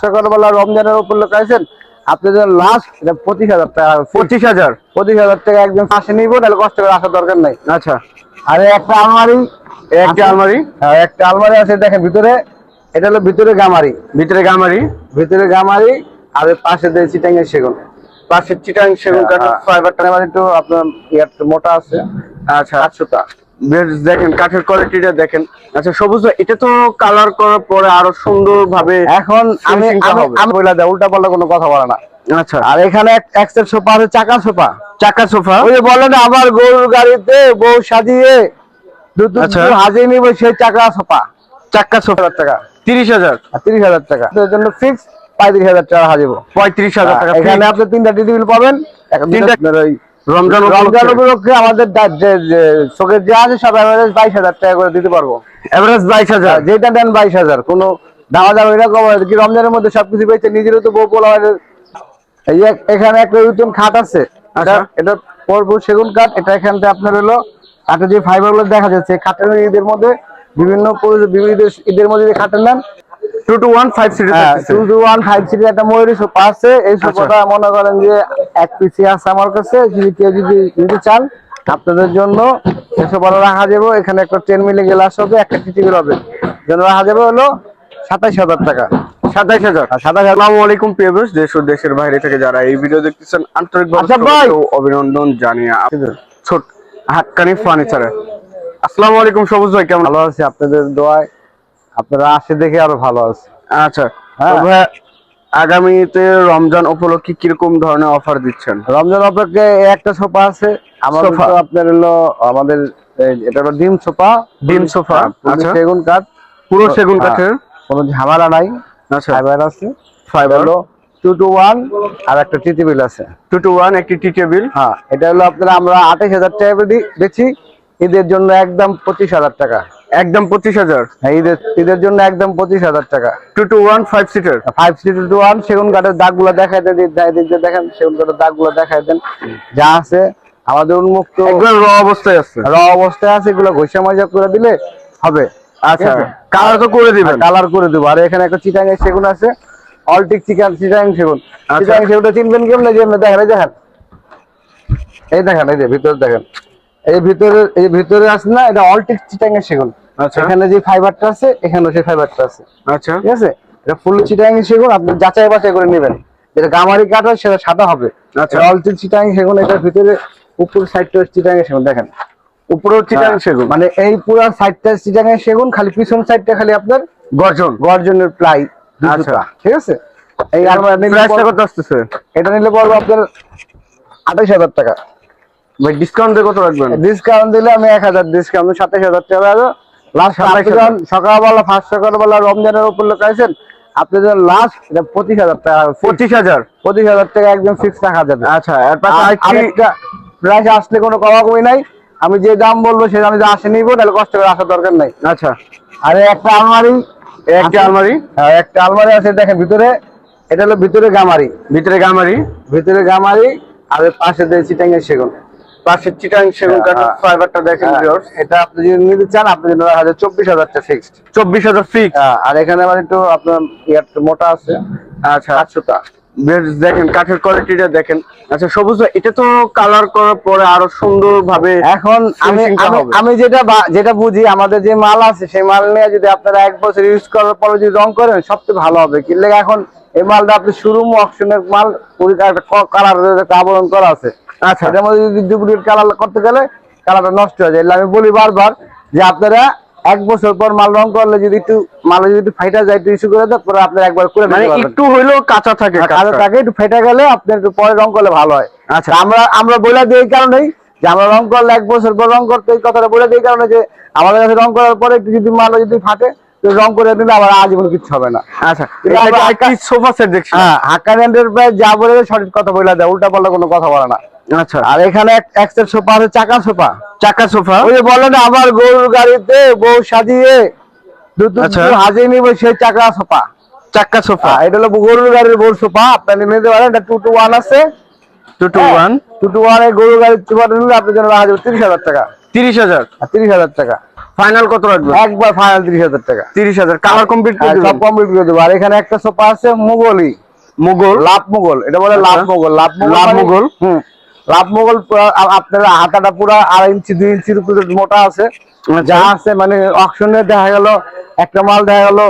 সকালবেলা রমজানের উপলক্ষে আছেন আপনি যদি লাস্ট পঁচিশ হাজার টাকা পঁচিশ হাজার? পঁচিশ হাজার টাকা একদম আসে নিবো তাহলে কষ্ট করে আসার দরকার নাই। আচ্ছা। আরে একটা আলমারি। একটা আলমারি? হ্যাঁ, একটা আলমারি আছে দেখেন ভিতরে এটা হলো ভিতরে গামারি। ভিতরে গামারি? ভিতরে গামারি আর পাশে দিয়ে চিটাং এর সেগুন। পাশে চিটাং সেগুন কাঠের ফাইবারটা এবার একটু আপনার মোটা আছে। আচ্ছা। বেশ দেখেন কাঠের কোয়ালিটিটা দেখেন। আচ্ছা সবুজ এটা তো কালার করার পরে আরও সুন্দর ভাবে এখন আমি Finishing আমি বলে দেয় উল্টা পাল্টা কোনো কথা বলে না। আচ্ছা। আর এখানে এক সোফা আছে চাকা সোফা চাকা সোফা ওই যে বলেন আবার গরুর গাড়িতে বউ সাজিয়ে আচ্ছা। হাজিয়ে নিবে সেই চাকা সোফা চাকা সোফা টাকা। তিরিশ হাজার? তিরিশ হাজার টাকা। এর জন্য ফিক্স পঁয়ত্রিশ হাজার টাকা হাজিব। পঁয়ত্রিশ হাজার টাকা এখানে আপনি তিনটা পাবেন। তিনটা- ওই রমজান রমজান উপলক্ষে আমাদের চোখের যে আছে সব বাইশ হাজার টাকা করে দিতে পারব। এভারেজ বাইশ হাজার? যেটা দেন বাইশ হাজার কোনো দামা দাম এরকম কি রমজানের মধ্যে সবকিছু পেয়েছে নিজেরও তো বউ পোলা হয়। এখানে একটা নতুন খাট আছে আচ্ছা। এটা- পরবো সেগুন কাঠ এটা এখান থেকে আপনার হলো কাঠের যে ফাইবারগুলো দেখা যাচ্ছে খাটের ঈদের মধ্যে বিভিন্ন ঈদের- মধ্যে যে খাটের নেন two two one five seater two two one five সিটের একটা ময়ূরী সোফা আছে। এই সোফাটা মনে করেন যে এক পিসি আছে আমার কাছে যদি কেউ যদি নিতে চান আপনাদের জন্য এই সোফাটা রাখা যাবে। এখানে একটা টেন মিলি গ্লাস হবে একটা টিটিভি হবে। জন্য রাখা যাবে হলো সাতাইশ হাজার টাকা। সাতাইশ হাজার। আর আসসালামু আলাইকুম প্রিয় ভিউয়ার্স। দেশ ও দেশের বাইরে থেকে যারা এই ভিডিও দেখতেছেন আন্তরিকভাবে আচ্ছা অভিনন্দন জানিয়ে ছোট হাক্কানি ফার্নিচারে আসসালামু আলাইকুম সবুজ ভাই কেমন? ভালো আছে আপনাদের দোয়ায়। আপনারা আসে দেখে আরও ভালো আছে। আচ্ছা। হ্যাঁ। আগামীতে রমজান উপলক্ষে কীরকম ধরনের অফার দিচ্ছেন? রমজান অপেক্ষে একটা সোফা আছে আমাদের সোফা। আপনার হলো আমাদের এটা হলো ডিম সোফা ডিম সোফা, হ্যাঁ, আচ্ছা। সেগুন কাঠ। পুরো সেগুন হ্যাঁ, কাঠের কোনো ঝামেলা নাই আচ্ছা। ফাইবার আছে ফাইবার হলো টু টু ওয়ান আর একটা টি টেবিল আছে। টু টু ওয়ান একটি টি টেবিল হ্যাঁ এটা হলো আপনার আমরা আঠাশ হাজার টাকা বেচি ঈদের জন্য একদম পঁচিশ হাজার টাকা। একদম পঁচিশ হাজার। হ্যাঁ ঈদের ঈদের জন্য একদম পঁচিশ হাজার টাকা। Two two one five seater five six two one সেগুন কাঠের দাগগুলো দেখাই দেন দেখেন সেগুন কাঠের দাগগুলো দেখাই দেন। যা আছে আমাদের উন্মুক্ত একদম র অবস্থায় আছে। র অবস্থায় আছে এগুলো ঘষা মজা করে দিলে হবে। আচ্ছা কালার তো করে দিবেন। কালার করে দেবো। আর এখানে একটা চিটাং সেগুন আছে অলটিক চিকেন চিটাং সেগুন। আচ্ছা। চিটাং সেগুনটা চিনবেন কেমন? দেখেন এই দেখেন এই দেখেন। এই যে ভিতরে দেখেন। এই ভিতরে এই ভিতরে আছে না এটা অলটিক চিটাং এর সেগুন। আচ্ছা। এখানে যে ফাইবারটা আছে এখানেও সেই ফাইবারটা আছে। আচ্ছা। ঠিক আছে? এটা ফুল চিটাং সেগুন আপনি যাচাই বাছাই করে নেবেন। যেটা গামারি কাঠ হয় সেটা সাদা হবে। আচ্ছা। অলটিক চিটাং সেগুন এটার ভিতরে উপর সাইডটা চিটাং সেগুন দেখেন। উপরেও চিটাং হ্যাঁ, সেগুন? মানে এই পুরো সাইডটা চিটাং সেগুন খালি পিছন সাইডটা খালি আপনার গর্জন। গর্জনের প্লাই আচ্ছা। ঠিক আছে? এই নিলে প্রাইসটা কত আসতেছে? এটা নিলে পড়বে আপনার আঠাশ হাজার টাকা। ভাই ডিসকাউন্ট দিয়ে কত রাখবেন? ডিসকাউন্ট দিলে আমি এক হাজার ডিসকাউন্ট সাতাশ হাজার টাকা লাস্ট 27,000 সকালবেলা ফার্স্ট সকালবেলা রমজানের উপলক্ষে আছেন আপনি যদি লাস্ট এটা পঁচিশ হাজার টাকা পঁচিশ হাজার? পঁচিশ হাজার টাকা একদম ফিক্স রাখা যাবে আচ্ছা এর পাশে আর- আরেকটি আরেকটা প্রাইস আসলে কোনো কমাকমি নাই। আমি যে দাম বলব সে দামে যদি আসে নিবো তাহলে কষ্ট করে আসার দরকার নাই। আচ্ছা। আর একটা আলমারি একটা আলমারি? হ্যাঁ, একটা আলমারি আছে দেখেন ভিতরে এটা হলো ভিতরে গামারি। ভিতরে গামারি? ভিতরে গামারি আর পাশে দিয়ে চিটাং এর সেগুন। পাশে চিটাং সেগুন হ্যাঁ। ফাইবারটা দেখেন ভিউয়ার্স এটা আপনি যদি নিতে চান জন্য হাজার চব্বিশ হাজারটা ফিক্সড চব্বিশ হাজার ফিক্স আর এখানে আবার একটু আপনার মোটা আছে। আচ্ছা। বেশ দেখেন কাঠের কোয়ালিটিটা দেখেন। আচ্ছা সবুজ এটা তো কালার করার পরে আরও সুন্দর ভাবে এখন আমি আমি- যেটা যেটা বুঝি আমাদের যে মাল আছে সেই মাল নিয়ে যদি আপনারা এক বছর ইউজ করার পরে যদি রং করেন সবচেয়ে ভালো হবে। কি লেগে এখন এই মালটা আপনি শুরু অপশনের মাল কালার আবরণ করা আছে। আচ্ছা। এটার মধ্যে যদি ডুপ্লিকেট কালার করতে গেলে কালারটা নষ্ট হয়ে যায়। আমি বলি বারবার যে আপনারা এক বছর পর মাল রং করলে যদি একটু মাল যদি একটু ফাইটা যায় একটু ইস্যু করে দেয় পরে আপনারা একবার করে মানে একটু হইলেও কাঁচা থাকে কালো কাঠটা। থাকে একটু ফেটে গেলে আপনি একটু পরে রং করলে ভালো হয়। আচ্ছা। আমরা আমরা বলে দিই এই কারণেই যে আমরা রং করলে এক বছর পর রং করতে এই কথাটা বলে দিই কারণে যে আমাদের কাছে রং করার পরে একটু যদি মাল যদি ফাটে তো রং করে দিলে আবার আজীবন কিছু হবে না। আচ্ছা সোফা সেট দেখছি। হ্যাঁ হাক্কান এন্টারপ্রাইজ যা বলে সঠিক কথা বলে দেয় উল্টা পাল্টা কোনো কথা বলে না। আচ্ছা আর এখানে এক এক্সেল সোফা আছে চাকা সোফা? চাকা সোফা। ওই যে বলেন আবার গরুর গাড়িতে বউ সাজিয়ে আচ্ছা। হাজিয়ে নিবে সেই চাকা সোফা। চাকা সোফা। এটা হলো গরুর গাড়ির বউ সোফা। আপনি নিতে পারেন এটা টু টু ওয়ান আছে। Two two one two two one গরুর গাড়ির সোফাটা নিলে আপনার জন্য রাখা যাবে তিরিশ হাজার টাকা। তিরিশ হাজার? আর তিরিশ হাজার টাকা। ফাইনাল কত রাখবেন? একবার ফাইনাল তিরিশ হাজার টাকা। তিরিশ হাজার। কালার কমপ্লিট করে হ্যাঁ, সব কমপ্লিট করে দেবো। আর এখানে একটা সোফা আছে মুগলি। মুঘল লাভ মুগল। এটা বলে লাভ আচ্ছা। মুগল। লাভ মুগল লাভ মানে- মুঘল। হুম। লাভ মুগল আপনার হাতাটা পুরো আড়াই ইঞ্চি দুই ইঞ্চির উপরে মোটা আছে। যা আছে মানে অকশনে দেখা গেল একটা মাল দেখা গেল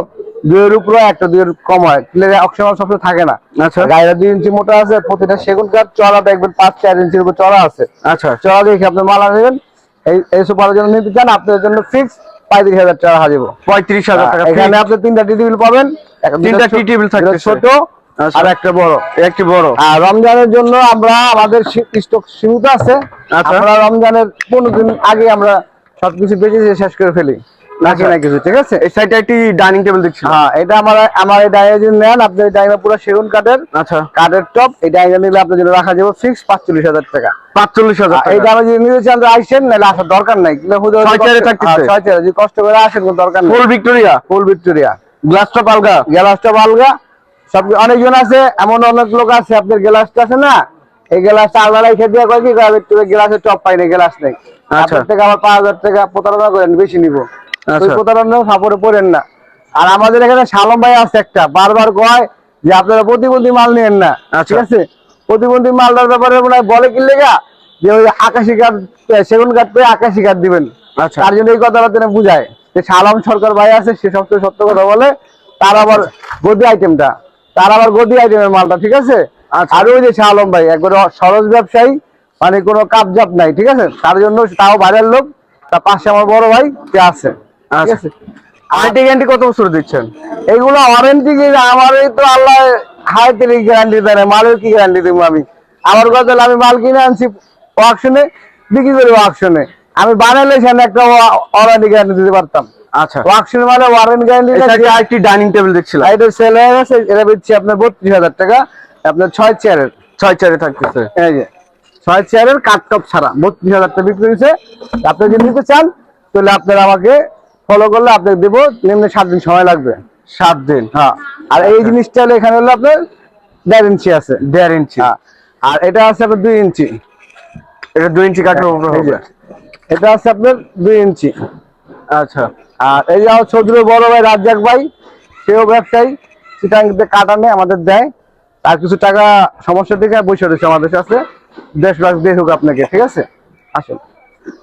দুইয়ের উপরে একটা দুইয়ের কম হয়। অকশন মাল সবসময় থাকে না। আচ্ছা। গায়ের দুই ইঞ্চি মোটা আছে প্রতিটা সেগুন কাঠ চড়া দেখবেন পাঁচ চার ইঞ্চির উপর চড়া আছে। আচ্ছা। চড়া দেখে আপনি মাল আনবেন এই এই সোফার জন্য নিতে চান আপনাদের জন্য ফিক্স পঁয়ত্রিশ হাজার টাকা হাজিব পঁয়ত্রিশ হাজার টাকা এখানে আপনি তিনটা টি টেবিল পাবেন তিনটা দুটা tea table ছোট-। আর একটা বড় একটি বড়। আর রমজানের জন্য আমরা আমাদের স্টক সীমিত আছে। আচ্ছা। আমরা রমজানের পনেরো দিন আগে আমরা সবকিছু বেঁচে শেষ করে ফেলি। নাকি আচ্ছা। না কিছু ঠিক আছে? এই সাইডে একটি ডাইনিং টেবিল দেখছি। হ্যাঁ এটা আমার আমার এই ডাইনিং যদি নেন আপনি এই ডাইনিং পুরো সেগুন কাঠের আচ্ছা। কাঠের টপ এই ডাইনিং নিলে আপনার জন্য রাখা যাবে ফিক্স পাঁচচল্লিশ হাজার টাকা। পাঁচচল্লিশ হাজার এই টাকা। দামে যদি নিতে চান আইসেন নাহলে আসার দরকার নাই। ছয় থাকতেছে। হ্যাঁ, ছয় যদি কষ্ট করে আসেন কোনো দরকার নেই। ফুল ভিক্টোরিয়া ফুল ভিক্টোরিয়া বালগা সব অনেকজন আছে এমন অনেক লোক আছে আপনার গ্লাসটা আছে না? এই গ্লাসটা আলাদা রেখে দিয়ে কয় কি গ্লাসের টপ পাই না গ্লাস নেই। আচ্ছা। আপনার থেকে আমার পাঁচ হাজার টাকা প্রতারণা করেন বেশি নিব। ওই আচ্ছা। প্রতারণা সাপোর্টে পড়েন না। আর আমাদের এখানে শালম ভাই আছে একটা বারবার কয় যে আপনারা প্রতিবন্ধী মাল নেন না আচ্ছা। ঠিক আছে? প্রতিবন্ধী মালটার ব্যাপারে মনে হয় বলে কি লেগা যে ওই আকাশি কাঠ সেগুন কাঠ পেয়ে আকাশি কাঠ দিবেন। তার জন্য এই কথাটা তিনি বুঝায়। যে সালাম সরকার ভাই আছে সে সবচেয়ে সত্য কথা বলে তার আবার গদি আইটেমটা তার আবার গদি আইটেমের মালটা ঠিক আছে? আচ্ছা। আর ওই যে শাহ আলম ভাই একবারে সরজ ব্যবসায়ী মানে কোনো কাপজাপ নাই ঠিক আছে? তার জন্য তাও বাইরের লোক তার পাশে আমার বড় ভাই সে আছে? ঠিক আচ্ছা। আছে? গ্যারান্টি কত বছর দিচ্ছেন? এইগুলো ওয়ারেন্টি কি? আমার এই তো আল্লাহ হাই তেলে গ্যারান্টি দেয় মালের কি গ্যারান্টি দেবো আমি? আমার কথা আমি মাল কিনে আনছি অকশনে বিক্রি করি অকশনে আমি বানালে সেখানে একটা ওয়ারেন্টি গ্যারান্টি দিতে পারতাম। আচ্ছা। ওয়াকশন মানে ওয়ারেন্টি গ্যারান্টি এই আরেকটি ডাইনিং টেবিল দেখছিলাম। এটা সেল হয়ে গেছে এটা বেচছি আপনার বত্রিশ হাজার টাকা। আপনার চেয়ারের থাকতেছে। এই যে চেয়ারের কাঠ টপ ছাড়া টাকা বিক্রি হয়েছে। আপনি যদি নিতে চান তাহলে আপনারা আমাকে ফলো করলে আপনাকে দেবো নিম্নে সাত দিন সময় লাগবে। সাত দিন হ্যাঁ। আর এই জিনিসটা হলো এখানে হলো আপনার দেড় ইঞ্চি আছে। দেড় ইঞ্চি। হ্যাঁ। আর এটা আছে আপনার দুই ইঞ্চি। এটা দুই ইঞ্চি উপরে হবে। এটা আছে আপনার দুই ইঞ্চি। আচ্ছা। আর এই যে চৌধুরী বড় ভাই রাজ্জাক ভাই সেও ব্যবসায়ী চিটাঙ্গিতে কাটানে আমাদের দেয়। তার কিছু টাকা সমস্যা থেকে বসে রয়েছে আমাদের কাছে। দেশ লাখ দিয়ে হোক আপনাকে ঠিক আছে? আসুন।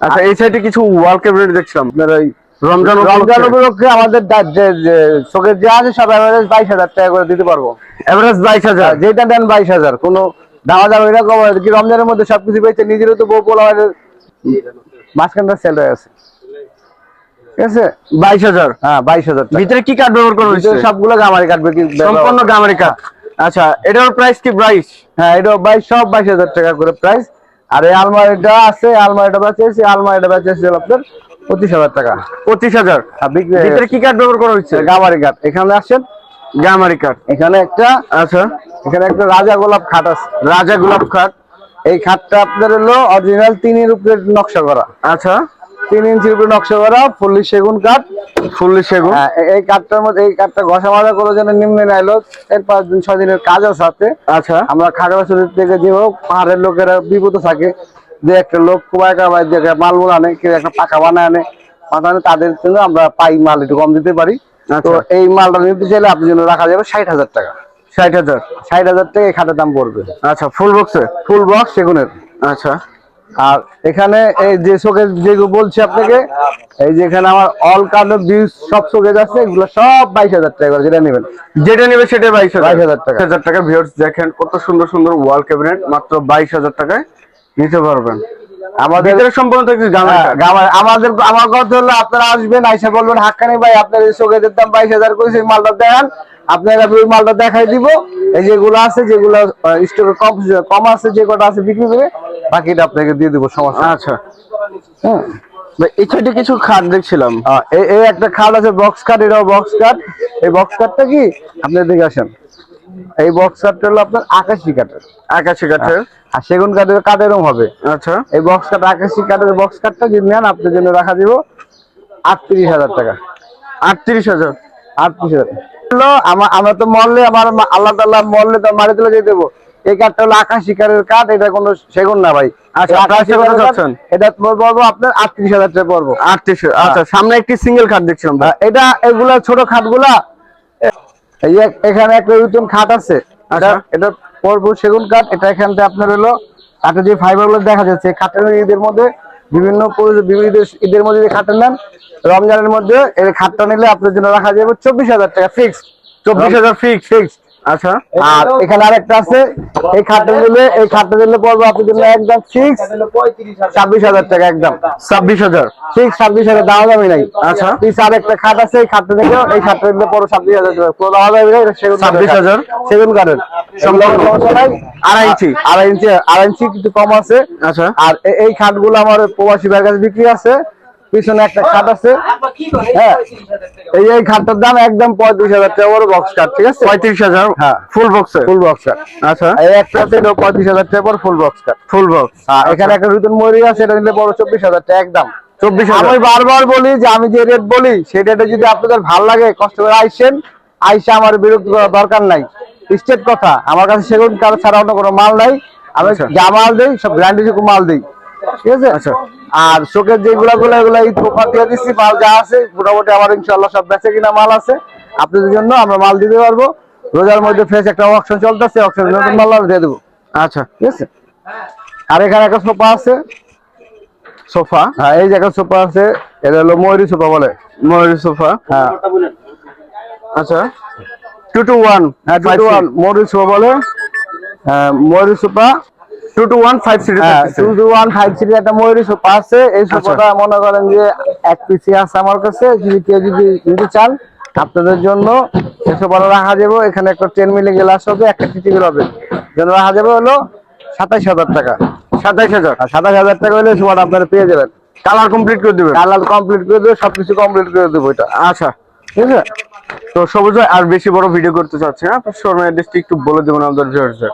আচ্ছা এই সাইডে কিছু ওয়াল ক্যাবিনেট দেখছিলাম আপনার ওই রমজান রমজান উপলক্ষে আমাদের চোখের যে আছে সব অ্যাভারেজ বাইশ হাজার টাকা করে দিতে পারব। এভারেজ বাইশ হাজার? যেটা দেন বাইশ হাজার কোনো দামা দাম এরকম কি রমজানের মধ্যে সবকিছু পেয়েছে নিজেরও তো বউ পোলা মাঝখানটা সেল হয়ে আছে। ঠিক আছে? বাইশ হাজার। হ্যাঁ বাইশ হাজার ভিতরে কি কাঠ ব্যবহার করা হয়েছে? সবগুলো গামারি কাটবে সম্পূর্ণ গামারি কাঠ আচ্ছা এটার প্রাইস কি প্রাইস হ্যাঁ এটা বাইশ সব বাইশ হাজার টাকা করে প্রাইস আর এই আলমারিটা আছে আলমারিটা বেঁচেছি আলমারিটা বেঁচেছি আপনার পঁচিশ হাজার টাকা। পঁচিশ হাজার। ভিতরে কি কাঠ ব্যবহার করা হয়েছে? গামারি কাঠ এখানে আসছেন গামারি কাঠ এখানে একটা আচ্ছা। এখানে একটা রাজা গোলাপ খাট আছে। রাজা গোলাপ কাঠ এই খাটটা আপনার হলো অরিজিনাল তিনের উপরে নকশা করা। আচ্ছা। তিন ইঞ্চির উপরে নকশা করা ফুল্লি সেগুন কাঠ ফুললি সেগুন। হ্যাঁ, এই কাঠটার মধ্যে এই কাঠটা ঘষা মাজা করে যেন নিম্নে নাইলো এর পাঁচ দিন ছয় দিনের কাজ আছে সাথে আচ্ছা। আমরা খাগড়াছড়ি থেকে যে হোক পাহাড়ের লোকেরা বিপদ থাকে যে একটা লোক কুবাই কাবাই যে মাল মুল আনে কেউ একটা পাকা বানায় আনে আনে তাদের জন্য আমরা পাই মাল একটু কম দিতে পারি। তো আচ্ছা। এই মালটা নিতে চাইলে আপনার জন্য রাখা যাবে ষাট হাজার টাকা। ষাট হাজার। ষাট হাজার টাকা এই খাটের দাম পড়বে। আচ্ছা ফুল বক্সে ফুল বক্স সেগুনের। আচ্ছা। আর এখানে এই যে শোকেজ যেগুলো বলছি আপনাকে এই যে এখানে আমার অল কার্ডের বিউজ সব শোকেজ আছে এগুলো সব বাইশ হাজার টাকা করে যেটা নেবেন। যেটা নেবে সেটা বাইশ হাজার। 22,000 টাকা। হাজার টাকা ভিউয়ার্স দেখেন কত সুন্দর সুন্দর ওয়াল ক্যাবিনেট মাত্র বাইশ হাজার টাকায় নিতে পারবেন। আমাদের হ্যাঁ, আমাদের আমার কথা হলো আপনারা আসবেন আইসা বলবেন হাক্কানি ভাই আপনার এই শোকেজের দাম বাইশ হাজার করে সেই মালটা দেখান। আপনারা ওই মালটা দেখাই দিব। এই যেগুলো আছে যেগুলো স্টকে কম কম আছে যে কটা আছে বিক্রি করে বাকিটা আপনাকে দিয়ে দিব সমস্যা আচ্ছা। হ্যাঁ। সাইডে কিছু খাট দেখছিলাম। এই একটা খাট আছে বক্স এটাও বক্স এই বক্স কি? আপনি দেখে আসেন। এই বক্স কাটটা হলো আপনার আকাশি কাঠের। আকাশি কাঠের। আর সেগুন কাঠের কাঠ হবে। আচ্ছা। এই বক্স কাট আকাশি কাঠের বক্স যদি নেন আপনার জন্য রাখা দিব আটত্রিশ হাজার টাকা। আটত্রিশ হাজার। আটত্রিশ হাজার। আমরা তো মরলে আমার আল্লাহ তাল্লাহ মরলে তো মারি তুলে দিয়ে দেবো। এই কাঠটা হলো আকাশ শিকারের কাঠ এটা কোনো সেগুন না ভাই। আচ্ছা, আকাশ কত এটা পড়ব আপনার আটত্রিশ হাজার টাকা পড়ব। আটত্রিশ আচ্ছা সামনে একটি সিঙ্গেল খাট দেখছিলাম ভাই। এটা এগুলা ছোট খাটগুলা এখানে একটা নতুন খাট আছে। আচ্ছা। এটা- পড়ব সেগুন কাঠ এটা এখান থেকে আপনার হলো কাঠের যে ফাইবারগুলো দেখা যাচ্ছে খাটের ঈদের মধ্যে বিভিন্ন ঈদের- মধ্যে যে খাটের নেন রমজানের মধ্যে এই খাটটা নিলে আপনার জন্য রাখা যাবে চব্বিশ হাজার টাকা ফিক্স চব্বিশ হাজার ফিক্স ফিক্স আচ্ছা আর এখানে আরেকটা আছে। এই খাটটা এই খাটটা নিলে পড়ব আপনার জন্য একদম ফিক্স ছাব্বিশ হাজার টাকা একদম। ছাব্বিশ হাজার। ঠিক ছাব্বিশ হাজার দেওয়া যাবে নাই। আচ্ছা। পিস আর একটা খাট আছে এই খাটটা দেখো এই খাটটা দিলে পরে ছাব্বিশ হাজার টাকা। পুরো দেওয়া যাবে না, কাঠের 26,000? সেগুন কাঠের। আড়াই ইঞ্চি? আড়াই ইঞ্চি আড়াই ইঞ্চি কিছু কম আছে। আচ্ছা। আর এই খাটগুলো আমার প্রবাসী ভাইয়ের কাছে বিক্রি আছে। পিছনে একটা খাট আছে। হ্যাঁ। এই এই খাটটার দাম একদম পঁয়ত্রিশ হাজার টাকা। বড় বক্স কাঠ ঠিক আছে? পঁয়ত্রিশ হাজার? হ্যাঁ। ফুল বক্সে ফুল বক্স আচ্ছা। এই একটা আছে পঁয়ত্রিশ হাজার টাকা বড় ফুল বক্স কাঠ ফুল বক্স হ্যাঁ এখানে একটা নতুন ময়ূরী আছে এটা নিলে বড় চব্বিশ হাজার টাকা একদম। চব্বিশ আমি বারবার বলি যে আমি যে রেট বলি সেই রেটে যদি আপনাদের ভালো লাগে কষ্ট করে আইসেন আইসা আমার বিরক্ত করার দরকার নাই। স্টেট কথা আমার কাছে সেগুন কার ছাড়া অন্য কোনো মাল নাই। আমি আচ্ছা। যা মাল দিই সব ব্র্যান্ডের মাল দিই। ঠিক আছে? আচ্ছা। আর শোকের যেগুলা গুলো এগুলো এই তোফা দিয়ে দিচ্ছি মাল যা আছে মোটামুটি আমার ইনশাল্লাহ সব বেঁচে কিনা মাল আছে। আপনাদের জন্য আমরা মাল দিতে পারব। রোজার মধ্যে ফ্রেশ একটা অপশন চলতেছে অপশন নতুন মাল আমরা দিয়ে দেবো। আচ্ছা। ঠিক আছে? আর এখানে একটা সোফা আছে। সোফা? হ্যাঁ এই যে একটা সোফা আছে এটা হলো ময়ূরী সোফা বলে। ময়ূরী সোফা? হ্যাঁ। আচ্ছা। টু টু ওয়ান হ্যাঁ two two one Mayuri sofa বলে। হ্যাঁ Mayuri sofa. Two two one five seater হ্যাঁ টু টু ওয়ান ফাইভ সিটের একটা ময়ূরী সোফা আছে এই সোফাটা মনে করেন যে এক পিসি আছে আমার কাছে। যদি কেউ যদি নিতে চান আপনাদের জন্য সোফাটা রাখা যাবে। এখানে একটা টেন মিলি গ্লাস হবে একটা টিটি হবে। জন্য রাখা যাবে হলো সাতাইশ হাজার টাকা। সাতাইশ হাজার? আর সাতাশ হাজার টাকা হলে সোফাটা আপনারা পেয়ে যাবেন। কালার কমপ্লিট করে দেবেন? কালার কমপ্লিট করে দেবে সবকিছু কমপ্লিট করে দেবো এটা। আচ্ছা। ঠিক আছে? তো সবুজ আর বেশি বড় ভিডিও করতে চাচ্ছি না। শোরুম অ্যাড্রেসটি একটু বলে দেবেন আমাদের ভিউয়ার্সদের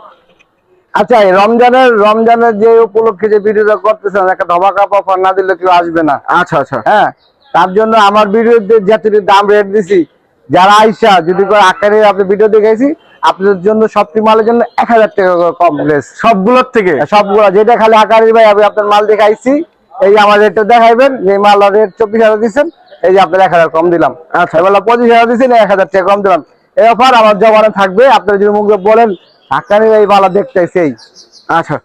আচ্ছা এই রমজানের রমজানের যে উপলক্ষে যে ভিডিওটা করতেছেন একটা ধবা ধমাকা অফার না দিলে কেউ আসবে না। আচ্ছা আচ্ছা। হ্যাঁ তার জন্য আমার ভিডিওতে যতটি দাম রেট দিছি যারা আইসা যদি করে আকারে আপনি ভিডিও দেখাইছি আপনাদের জন্য সবটি মালের জন্য এক হাজার টাকা কম প্লেস সবগুলোর থেকে? সবগুলো। যেটা খালি আকারের ভাই আমি আপনার মাল দেখাইছি এই আমার রেটটা দেখাইবেন যে মাল রেট চব্বিশ হাজার দিচ্ছেন এই যে আপনার এক হাজার কম দিলাম। আচ্ছা। এবার পঁচিশ হাজার দিচ্ছেন এক হাজার টাকা কম দিলাম। এই অফার আমার জমানে থাকবে আপনারা যদি মুখে বলেন আকারের এই মালা দেখতে সেই। আচ্ছা।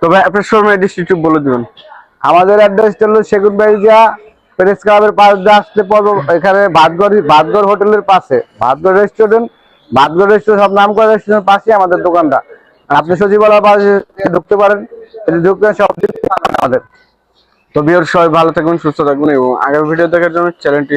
তো ভাই আপনার শোরুম অ্যাড্রেসটি একটু বলে দেবেন। আমাদের অ্যাড্রেস হলো সেগুন বাড়িয়া প্রেস ক্লাবের পাশ দিয়ে আসতে পারব এখানে ভাতগড় ভাতগড় হোটেলের পাশে। ভাতগড় রেস্টুরেন্ট ভাতগড় রেস্টুরেন্ট সব নাম করা রেস্টুরেন্টের পাশে আমাদের দোকানটা। আপনি সচিবালয়ের পাশে ঢুকতে পারেন। ঢুকতে সব আমাদের। তো বিয়ার সবাই ভালো থাকবেন সুস্থ থাকবেন এবং আগামী ভিডিও দেখার জন্য চ্যানেলটি